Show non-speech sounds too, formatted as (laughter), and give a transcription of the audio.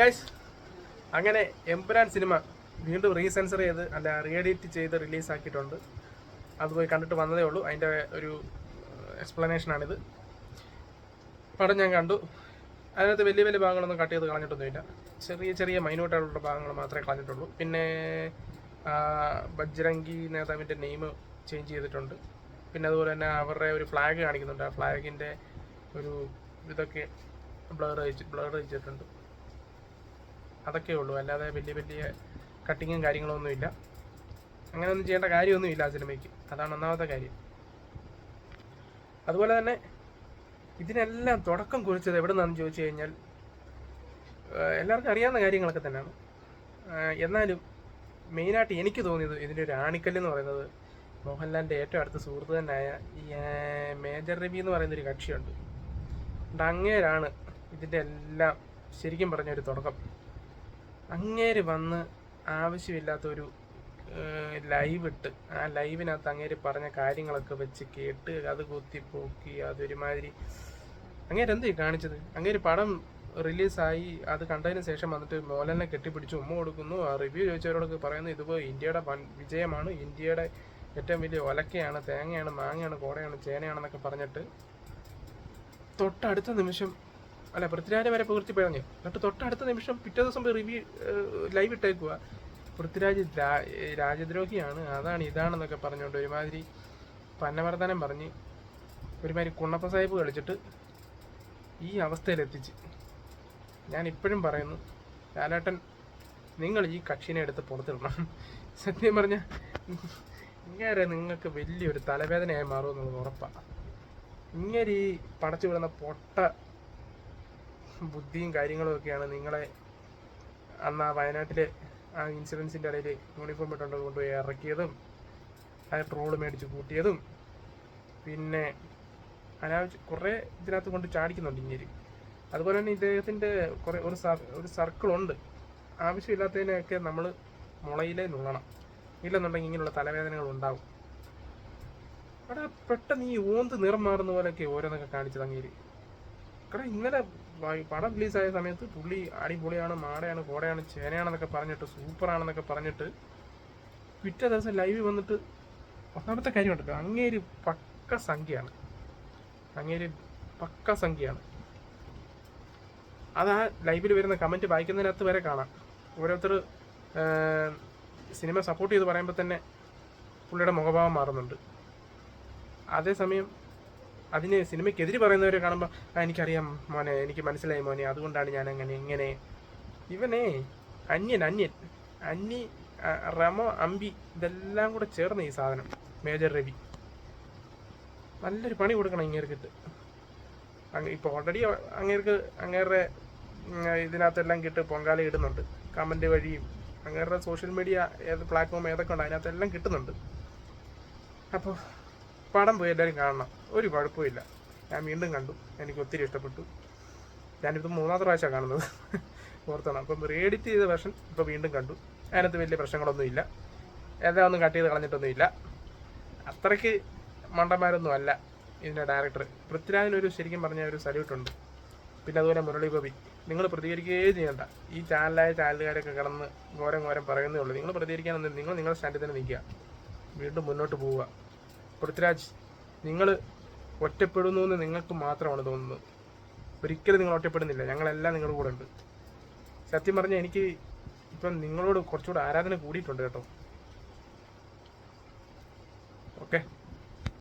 Guys അങ്ങനെ Empuraan cinema വീണ്ടും recensor ചെയ്ത് അല്ല റീഎഡിറ്റ് ചെയ്ത് റിലീസാക്കിയിട്ടുണ്ട് അത് പോയി കണ്ടിട്ട് വന്നതേ ഉള്ളൂ. അതിന്റെ ഒരു എക്സ്പ്ലനേഷനാണിത് പടം ഞാൻ കണ്ടു. അതിനകത്ത് വലിയ വലിയ ഭാഗങ്ങളൊന്നും കട്ട് ചെയ്ത് കളഞ്ഞിട്ടൊന്നുമില്ല. ചെറിയ ചെറിയ മൈന്യൂട്ടായിട്ടുള്ള ഭാഗങ്ങൾ മാത്രമേ കളഞ്ഞിട്ടുള്ളൂ. പിന്നെ ബജ്രംഗി നേതാവിന്റെ നെയിം ചേഞ്ച് ചെയ്തിട്ടുണ്ട്. പിന്നെ അതുപോലെ തന്നെ അവരുടെ ഒരു ഫ്ലാഗ് കാണിക്കുന്നുണ്ട്. ആ ഫ്ലാഗിന്റെ ഒരു ഇതൊക്കെ ബ്ലർ ബ്ലർ അയച്ചിട്ടുണ്ട് അതൊക്കെ ഉള്ളൂ. അല്ലാതെ വലിയ വലിയ കട്ടിങ്ങും കാര്യങ്ങളൊന്നുമില്ല അങ്ങനെ ഒന്നും ചെയ്യേണ്ട കാര്യമൊന്നുമില്ല ആ സിനിമയ്ക്ക് അതാണ് ഒന്നാമത്തെ കാര്യം. അതുപോലെ തന്നെ ഇതിനെല്ലാം തുടക്കം കുറിച്ചത് എവിടെ നിന്നാണെന്ന് ചോദിച്ചു കഴിഞ്ഞാൽ എല്ലാവർക്കും അറിയാവുന്ന കാര്യങ്ങളൊക്കെ തന്നെയാണ്. എന്നാലും മെയിനായിട്ട് എനിക്ക് തോന്നിയത് ഇതിന്റെ ഒരു ആണിക്കല്ല് എന്ന് പറയുന്നത് മോഹൻലാലിന്റെ ഏറ്റവും അടുത്ത സുഹൃത്ത് തന്നെയായ ഈ മേജർ രവി എന്ന് പറയുന്ന ഒരു കക്ഷിയുണ്ട്. അങ്ങേരാണ് ഇതിന്റെ എല്ലാം ശരിക്കും പറഞ്ഞൊരു തുടക്കം. അങ്ങേര് വന്ന് ആവശ്യമില്ലാത്തൊരു ലൈവ് ഇട്ട് ആ ലൈവിനകത്ത് അങ്ങേര് പറഞ്ഞ കാര്യങ്ങളൊക്കെ വെച്ച് കേട്ട് അത് കുത്തിപ്പോക്കി അതൊരുമാതിരി. അങ്ങേര് എന്തേ കാണിച്ചത്? അങ്ങേര് പടം റിലീസായി അത് കണ്ടതിന് ശേഷം വന്നിട്ട് മോഹൻലാലിനെ കെട്ടിപ്പിടിച്ച് ഉമ്മ കൊടുക്കുന്നു. ആ റിവ്യൂ ചോദിച്ചവരോടൊക്കെ പറയുന്നു ഇതുപോലെ ഇന്ത്യയുടെ വൻ വിജയമാണ്. ഇന്ത്യയുടെ ഏറ്റവും വലിയ ഒലക്കയാണ് തേങ്ങയാണ് മാങ്ങയാണ് കോടയാണ് ചേനയാണെന്നൊക്കെ പറഞ്ഞിട്ട് തൊട്ടടുത്ത നിമിഷം അല്ല പൃഥ്വിരാജ് വരെ പൂർത്തി പറഞ്ഞു എന്നിട്ട് തൊട്ടടുത്ത നിമിഷം പിറ്റേ ദിവസം റിവ്യൂ ലൈവ് ഇട്ടേക്കുക പൃഥ്വിരാജ് രാജദ്രോഹിയാണ് അതാണ് ഇതാണെന്നൊക്കെ പറഞ്ഞുകൊണ്ട് ഒരുമാതിരി പന്നവർത്തനം പറഞ്ഞ് ഒരുമാതിരി കുണ്ണപ്പ സാഹിബ് കളിച്ചിട്ട് ഈ അവസ്ഥയിലെത്തിച്ച്. ഞാൻ ഇപ്പോഴും പറയുന്നു ലാലേട്ടൻ നിങ്ങൾ ഈ കക്ഷിനെ എടുത്ത് പുറത്തിടണം. സത്യം പറഞ്ഞ ഇങ്ങനെ നിങ്ങൾക്ക് വലിയൊരു തലവേദനയായി മാറുമെന്നുള്ളത് ഉറപ്പാണ് ഇങ്ങനെ ഈ പടച്ചു വിടുന്ന പൊട്ട ബുദ്ധിയും കാര്യങ്ങളും ഒക്കെയാണ് നിങ്ങളെ അന്ന് ആ വയനാട്ടിലെ ആ ഇൻഷുറൻസിന്റെ ഇടയിൽ യൂണിഫോം ഇട്ടുകൊണ്ട് കൊണ്ടുപോയി ഇറക്കിയതും ആ ട്രോൾ മേടിച്ച് കൂട്ടിയതും പിന്നെ അനാവശ്യം കുറേ ഇതിനകത്ത് കൊണ്ട് ചാടിക്കുന്നുണ്ട് ഇങ്ങനെ അതുപോലെ തന്നെ ഇദ്ദേഹത്തിന്റെ കുറേ ഒരു ഒരു സർക്കിളുണ്ട്. ആവശ്യമില്ലാത്തതിനെയൊക്കെ നമ്മൾ മുളയിലേ നുള്ളണം. ഇല്ലെന്നുണ്ടെങ്കിൽ ഇങ്ങനെയുള്ള തലവേദനകൾ ഉണ്ടാവും. അവിടെ പെട്ടെന്ന് ഈ ഓന്ത് നിറം മാറുന്ന പോലെയൊക്കെ ഓരോന്നൊക്കെ കാണിച്ചത് അങ്ങേര് കാരണം ഇന്നലെ പടം റിലീസായ സമയത്ത് പുള്ളി അടിപൊളിയാണ് മാടയാണ് കോടയാണ് ചേനയാണെന്നൊക്കെ പറഞ്ഞിട്ട് സൂപ്പറാണെന്നൊക്കെ പറഞ്ഞിട്ട് പിറ്റേ ദിവസം ലൈവ് വന്നിട്ട് ഒന്നാമത്തെ കാര്യമുണ്ടല്ലോ അങ്ങേര് പക്ക സംഖ്യയാണ്. അങ്ങേര് പക്ക സംഖ്യയാണ്. അത് ആ ലൈവിൽ വരുന്ന കമന്റ് വായിക്കുന്നതിനകത്ത് വരെ കാണാം. ഓരോരുത്തർ സിനിമ സപ്പോർട്ട് ചെയ്ത് പറയുമ്പോൾ തന്നെ പുള്ളിയുടെ മുഖഭാവം മാറുന്നുണ്ട്. അതേസമയം അതിന് സിനിമയ്ക്കെതിരെ പറയുന്നവരെ കാണുമ്പോൾ എനിക്കറിയാം മോനെ എനിക്ക് മനസ്സിലായി മോനെ അതുകൊണ്ടാണ് ഞാൻ അങ്ങനെ ഇങ്ങനെ. ഇവനെ അന്യൻ അന്യൻ അന്നി റമോ അമ്പി ഇതെല്ലാം കൂടെ ചേർന്ന ഈ സാധനം മേജർ രവി. നല്ലൊരു പണി കൊടുക്കണം ഇങ്ങേർക്കിട്ട് ഇപ്പോൾ ഓൾറെഡി അങ്ങേർക്ക് അങ്ങേരുടെ ഇതിനകത്തെല്ലാം കിട്ട് പൊങ്കാല ഇടുന്നുണ്ട്. കമന്റ് വഴിയും അങ്ങേരുടെ സോഷ്യൽ മീഡിയ ഏത് പ്ലാറ്റ്ഫോം ഏതൊക്കെ ഉണ്ട് അതിനകത്തെല്ലാം കിട്ടുന്നുണ്ട്. അപ്പോൾ പടം പോയി എല്ലാവരും കാണണം. ഒരു കുഴപ്പമില്ല ഞാൻ വീണ്ടും കണ്ടു. എനിക്ക് ഒത്തിരി ഇഷ്ടപ്പെട്ടു. ഞാനിത് മൂന്നാമത്തെ പ്രാവശ്യമാണ് കാണുന്നത്. (laughs) ഓർത്തണം. അപ്പം റീഡിറ്റ് ചെയ്ത വെർഷൻ ഇപ്പോൾ വീണ്ടും കണ്ടു. അതിനകത്ത് വലിയ പ്രശ്നങ്ങളൊന്നുമില്ല. എല്ലാം ഒന്നും കട്ട് ചെയ്ത് കളഞ്ഞിട്ടൊന്നുമില്ല. അത്രയ്ക്ക് മണ്ടന്മാരൊന്നും അല്ല ഇതിന്റെ ഡയറക്ടർ പൃഥ്വിരാജിനൊരു ശരിക്കും പറഞ്ഞ ഒരു സല്യൂട്ട് ഉണ്ട്. പിന്നെ അതുപോലെ മുരളി ഗോപി. നിങ്ങൾ പ്രതികരിക്കുകയേ ചെയ്യണ്ട. ഈ ചാനലായ ചാനലുകാരൊക്കെ കിടന്ന് ഘോരം ഘോരം പറയുന്നേ ഉള്ളൂ. നിങ്ങൾ പ്രതികരിക്കാനൊന്നും നിങ്ങൾ നിങ്ങളുടെ സ്റ്റാൻഡിൽ തന്നെ നിൽക്കുക. വീണ്ടും മുന്നോട്ട് പോവുക. പൃഥ്വിരാജ് നിങ്ങൾ ഒറ്റപ്പെടുന്നു എന്ന് നിങ്ങൾക്ക് മാത്രമാണ് തോന്നുന്നത്. ഒരിക്കലും നിങ്ങൾ ഒറ്റപ്പെടുന്നില്ല. ഞങ്ങളെല്ലാം നിങ്ങളുടെ കൂടെ ഉണ്ട്. സത്യം പറഞ്ഞാൽ എനിക്ക് ഇപ്പം നിങ്ങളോട് കുറച്ചുകൂടെ ആരാധന കൂടിയിട്ടുണ്ട് കേട്ടോ. ഓക്കെ?